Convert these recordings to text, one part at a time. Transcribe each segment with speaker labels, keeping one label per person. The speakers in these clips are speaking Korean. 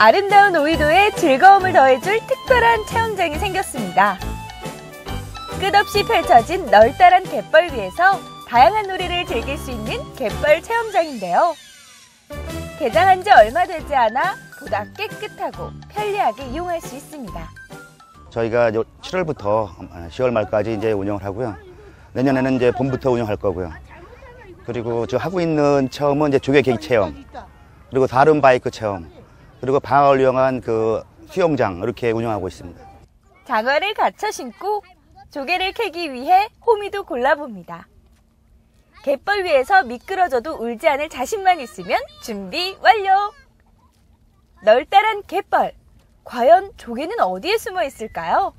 Speaker 1: 아름다운 오이도에 즐거움을 더해줄 특별한 체험장이 생겼습니다. 끝없이 펼쳐진 널따란 갯벌 위에서 다양한 놀이를 즐길 수 있는 갯벌 체험장인데요. 개장한 지 얼마 되지 않아 보다 깨끗하고 편리하게 이용할 수 있습니다.
Speaker 2: 저희가 7월부터 10월 말까지 이제 운영을 하고요. 내년에는 이제 봄부터 운영할 거고요. 그리고 저 하고 있는 체험은 이제 조개 계기 체험, 그리고 다른 바이크 체험, 그리고 방학을 이용한 그 수영장 이렇게 운영하고 있습니다.
Speaker 1: 장화를 갖춰 신고 조개를 캐기 위해 호미도 골라봅니다. 갯벌 위에서 미끄러져도 울지 않을 자신만 있으면 준비 완료! 널따란 갯벌. 과연 조개는 어디에 숨어 있을까요?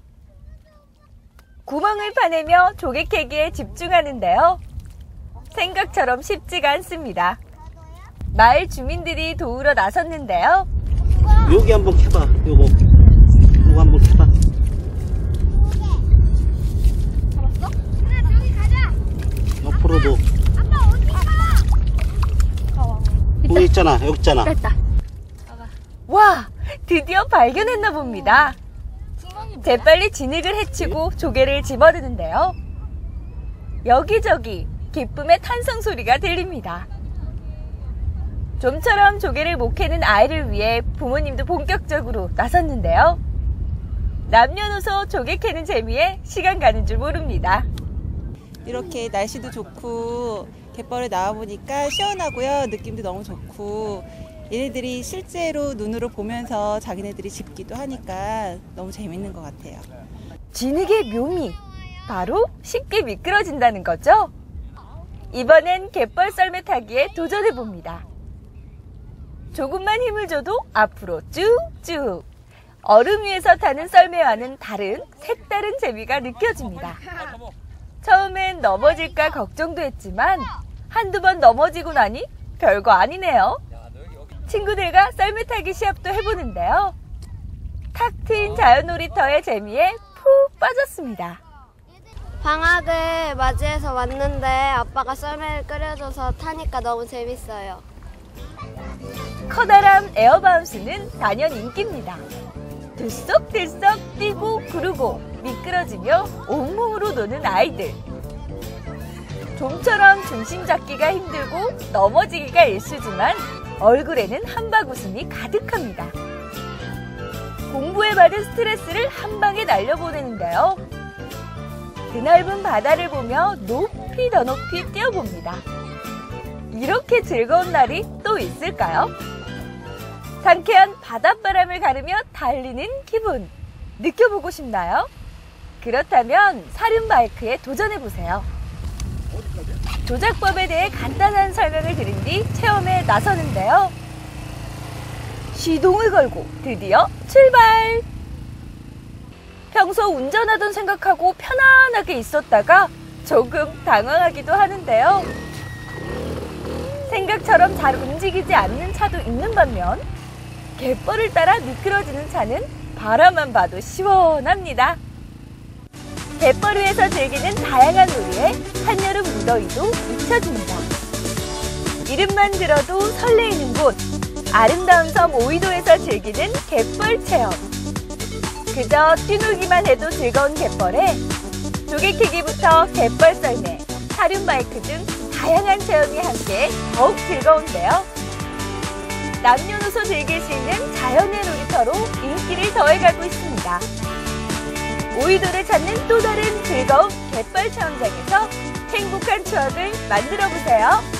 Speaker 1: 구멍을 파내며 조개 캐기에 집중하는데요. 생각처럼 쉽지가 않습니다. 마을 주민들이 도우러 나섰는데요.
Speaker 3: 여기 한번 캐봐. 요거. 요거 한번 캐봐.
Speaker 4: 잡았어? 그래 저기 가자.
Speaker 3: 옆으로도.
Speaker 4: 아빠 어디 가? 가와.
Speaker 3: 여기 있잖아. 여기 있잖아.
Speaker 1: 됐다. 와, 드디어 발견했나 봅니다. 재빨리 진흙을 헤치고 조개를 집어드는데요. 여기저기 기쁨의 탄성 소리가 들립니다. 좀처럼 조개를 못 캐는 아이를 위해 부모님도 본격적으로 나섰는데요. 남녀노소 조개 캐는 재미에 시간 가는 줄 모릅니다.
Speaker 5: 이렇게 날씨도 좋고 갯벌에 나와보니까 시원하고요. 느낌도 너무 좋고 얘네들이 실제로 눈으로 보면서 자기네들이 집기도 하니까 너무 재밌는 것 같아요.
Speaker 1: 진흙의 묘미. 바로 쉽게 미끄러진다는 거죠? 이번엔 갯벌 썰매 타기에 도전해봅니다. 조금만 힘을 줘도 앞으로 쭉쭉. 얼음 위에서 타는 썰매와는 다른 색다른 재미가 느껴집니다. 처음엔 넘어질까 걱정도 했지만 한두 번 넘어지고 나니 별거 아니네요. 친구들과 썰매 타기 시합도 해보는데요. 탁 트인 자연놀이터의 재미에 푹 빠졌습니다.
Speaker 4: 방학을 맞이해서 왔는데 아빠가 썰매를 끓여줘서 타니까 너무 재밌어요.
Speaker 1: 커다란 에어바운스는 단연 인기입니다. 들썩들썩 뛰고 구르고 미끄러지며 온몸으로 노는 아이들. 좀처럼 중심 잡기가 힘들고 넘어지기가 일수지만 얼굴에는 한박 웃음이 가득합니다. 공부에 받은 스트레스를 한 방에 날려보내는데요. 드넓은 바다를 보며 높이 더 높이 뛰어봅니다. 이렇게 즐거운 날이 또 있을까요? 상쾌한 바닷바람을 가르며 달리는 기분 느껴보고 싶나요? 그렇다면 사륜바이크에 도전해보세요. 조작법에 대해 간단한 설명을 드린 뒤 체험에 나서는데요. 시동을 걸고 드디어 출발! 평소 운전하던 생각하고 편안하게 있었다가 조금 당황하기도 하는데요. 생각처럼 잘 움직이지 않는 차도 있는 반면 갯벌을 따라 미끄러지는 차는 바라만 봐도 시원합니다. 갯벌 위에서 즐기는 다양한 놀이에 한여름 무더위도 잊혀집니다. 이름만 들어도 설레이는 곳, 아름다운 섬 오이도에서 즐기는 갯벌 체험. 그저 뛰놀기만 해도 즐거운 갯벌에 조개캐기부터 갯벌 썰매, 사륜바이크 등 다양한 체험이 함께 더욱 즐거운데요. 남녀노소 즐길 수 있는 자연의 놀이터로 인기를 더해가고 있습니다. 오이도를 찾는 또 다른 즐거운 갯벌 체험장에서 행복한 추억을 만들어 보세요.